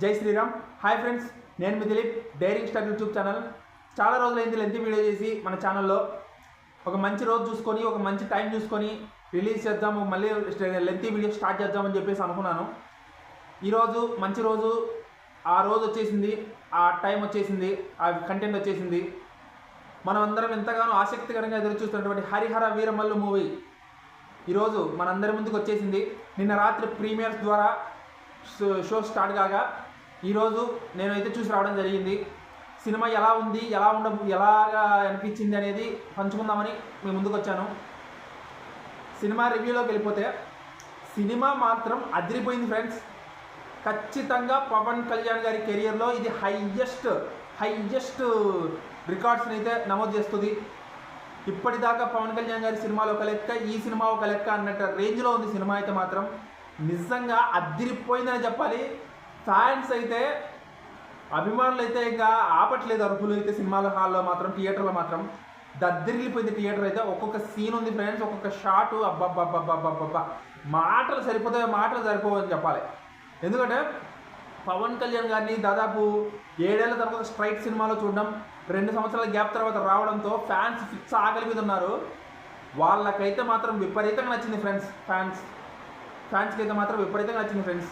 జై Sriram. Hi friends నేను మీ Dileep daring star YouTube channel చాలా రోజులైంది లెంత్ వీడియో చేసి మన ఛానల్లో ఒక మంచి రోజు చూసుకొని ఒక మంచి టైం చూసుకొని రిలీజ్ చేద్దాము మళ్ళీ లెంత్ వీడియో స్టార్ట్ చేద్దామని చెప్పేసి అనుకున్నాను. ఈరోజు మంచి రోజు ఆ రోజు వచ్చేసింది ఆ టైం వచ్చేసింది ఆ కంటెంట్ వచ్చేసింది. మనం అందరం ఎంతగానో ఆసక్తికరంగా ఎదురు చూస్తున్నటువంటి హరిహర వీరమల్లు మూవీ ఈరోజు మనందరి ముందుకు వచ్చేసింది. నిన్న రాత్రి ప్రీమియర్స్ ద్వారా షో- షో స్టార్ట్ కాగా ఈరోజు నేనైతే చూసి రావడం జరిగింది. సినిమా ఎలా ఉంది ఎలా ఉండ ఎలాగా అనిపించింది అనేది పంచుకుందామని మేము ముందుకు వచ్చాను సినిమా రివ్యూలోకి వెళ్ళిపోతే సినిమా మాత్రం అదిరిపోయింది ఫ్రెండ్స్. ఖచ్చితంగా పవన్ కళ్యాణ్ గారి కెరియర్లో ఇది హైయెస్ట్ హైయెస్ట్ రికార్డ్స్ని అయితే నమోదు చేస్తుంది. ఇప్పటిదాకా పవన్ కళ్యాణ్ గారి సినిమాలు ఒక లెక్క ఈ సినిమా ఒక లెక్క అన్నట్టు రేంజ్లో ఉంది సినిమా అయితే మాత్రం. నిజంగా అద్దిరిపోయిందని చెప్పాలి. ఫ్యాన్స్ అయితే అభిమానులు అయితే ఇంకా ఆపట్లేదు అరుపులు. అయితే సినిమాల హాల్లో మాత్రం థియేటర్లో మాత్రం దద్దరిల్లిపోయింది థియేటర్ అయితే. ఒక్కొక్క సీన్ ఉంది ఫ్రెండ్స్ ఒక్కొక్క షాట్ అబ్బబ్బబ్బబ్బబ్బబ్బా మాటలు సరిపోతాయి మాటలు సరిపోవని చెప్పాలి. ఎందుకంటే పవన్ కళ్యాణ్ గారిని దాదాపు ఏడేళ్ళ తర్వాత స్ట్రైట్ సినిమాలో చూడడం రెండు సంవత్సరాల గ్యాప్ తర్వాత రావడంతో ఫ్యాన్స్ ఫిక్స్ ఆకలి మీద ఉన్నారు. వాళ్ళకైతే మాత్రం విపరీతంగా నచ్చింది ఫ్రెండ్స్ ఫ్యాన్స్ ఫ్యాన్స్కి అయితే మాత్రం విపరీతంగా నచ్చింది ఫ్రెండ్స్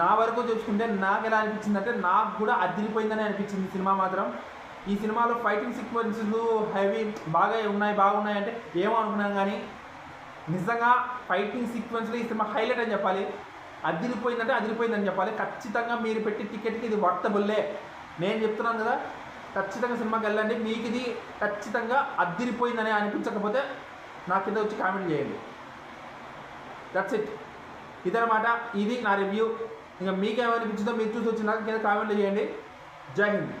నా వరకు చూసుకుంటే నాకు ఎలా అనిపించింది అంటే నాకు కూడా అదిరిపోయిందని అనిపించింది సినిమా మాత్రం. ఈ సినిమాలో ఫైటింగ్ సీక్వెన్సులు హెవీ బాగా ఉన్నాయి బాగున్నాయి అంటే ఏమో అనుకున్నాను కానీ నిజంగా ఫైటింగ్ సీక్వెన్స్లో ఈ సినిమా హైలైట్ అని చెప్పాలి. అదిరిపోయిందంటే అదిరిపోయిందని చెప్పాలి. ఖచ్చితంగా మీరు పెట్టి టికెట్కి ఇది వర్తబుల్లే నేను చెప్తున్నాను కదా ఖచ్చితంగా సినిమాకి వెళ్ళండి. మీకు ఇది ఖచ్చితంగా అద్దిరిపోయిందని అనిపించకపోతే నా కింద వచ్చి కామెంట్ చేయండి. దట్స్ ఇట్ ఇదనమాట ఇది నా రివ్యూ ఇంకా మీకేమనిపించిందో మీరు చూసి వచ్చినాక కింద కామెంట్లు చేయండి. జై హింద్.